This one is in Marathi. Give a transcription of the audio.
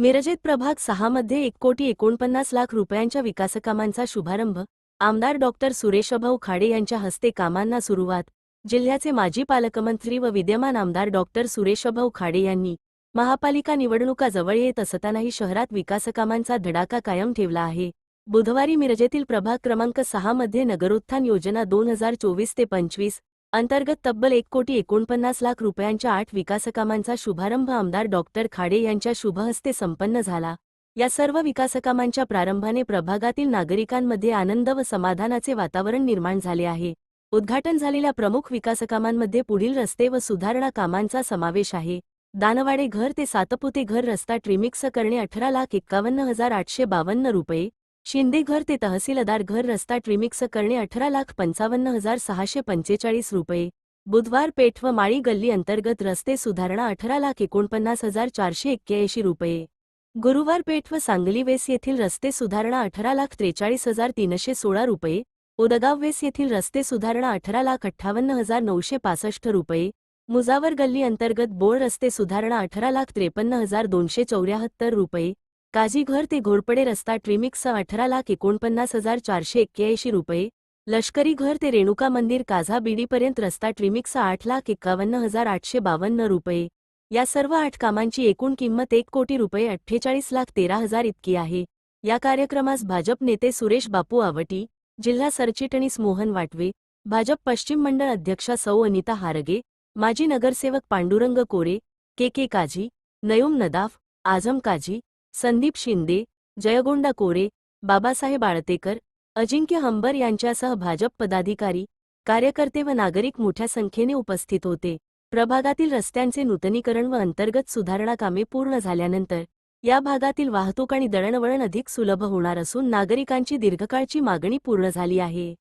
मिरजेत प्रभाग सहामध्ये एक कोटी एकोणपन्नास लाख रुपयांच्या विकासकामांचा शुभारंभ आमदार डॉक्टर सुरेशभाऊ खाडे यांच्या हस्ते कामांना सुरुवात जिल्ह्याचे माजी पालकमंत्री व विद्यमान आमदार डॉक्टर सुरेशभाऊ खाडे यांनी महापालिका निवडणुका जवळ येत असतानाही शहरात विकासकामांचा धडाका कायम ठेवला आहे. बुधवारी मिरजेतील प्रभाग क्रमांक सहामध्ये नगरोत्थान योजना दोन हजार चोवीस ते पंचवीस अंतर्गत तब्बल एक कोटी एकोणपन्नास लाख रुपयांच्या आठ विकासकामांचा शुभारंभ आमदार डॉक्टर खाडे यांच्या शुभहस्ते संपन्न झाला. या सर्व विकासकामांच्या प्रारंभाने प्रभागातील नागरिकांमध्ये आनंद व समाधानाचे वातावरण निर्माण झाले आहे. उद्घाटन झालेल्या प्रमुख विकासकामांमध्ये पुढील रस्ते व सुधारणा कामांचा समावेश आहे. दानवाडे घर ते सातपुते घर रस्ता ट्रिमिक्स करणे अठरा लाख एक्कावन्न हजार आठशे बावन्न रुपये शिंदे घर ते तहसीलदार घर रस्ता ट्रिमिक्स करणे अठरा लाख पंचावन्न हजार सहाशे पंचेचाळीस रुपये. बुधवार पेठ व माळी गल्ली अंतर्गत रस्ते सुधारणा अठरा लाख एकोणपन्नास हजार चारशे एक्क्याऐंशी रुपये. गुरुवार पेठ व सांगली वेस येथील रस्ते सुधारणा अठरा लाख त्रेचाळीस हजार तीनशे सोळा रुपये. उदगाव वेस येथील रस्ते सुधारणा अठरा लाख अठ्ठावन्न हजार नऊशे पासष्ट रुपये. मुजावर गल्ली अंतर्गत बोळ रस्ते सुधारणा अठरा लाख त्रेपन्न हजार दोनशे चौऱ्याहत्तर रुपये. काजीघर ते घोरपडे रस्ता ट्रिमिक्स अठरा लाख एकोणपन्नास हजार चारशे एक्क्याऐंशी रुपये. लष्करी घर ते रेणुका मंदिर काझा बीडीपर्यंत रस्ता ट्रिमिक्स आठ लाख एकावन्न हजार आठशे बावन्न रुपये. या सर्व आठ कामांची एकूण किंमत एक कोटी रुपये अठ्ठेचाळीस लाख तेरा हजार इतकी आहे. या कार्यक्रमास भाजप नेते सुरेश बापू आवटी जिल्हा सरचिटणीस मोहन वाटवे भाजप पश्चिम मंडळ अध्यक्षा सौ अनिता हारगे माजी नगरसेवक पांडुरंग कोरे के के काझी नयुम नदाफ आझम काझी संदीप शिंदे जयगोंडा कोरे बाबासाहेब आळतेकर अजिंक्य हंबर यांच्यासह भाजप पदाधिकारी कार्यकर्ते व नागरिक मोठ्या संख्येने उपस्थित होते. प्रभागातील रस्त्यांचे नूतनीकरण व अंतर्गत सुधारणा कामे पूर्ण झाल्यानंतर या भागातील वाहतूक आणि दळणवळण अधिक सुलभ होणार असून नागरिकांची दीर्घकाळची मागणी पूर्ण झाली आहे.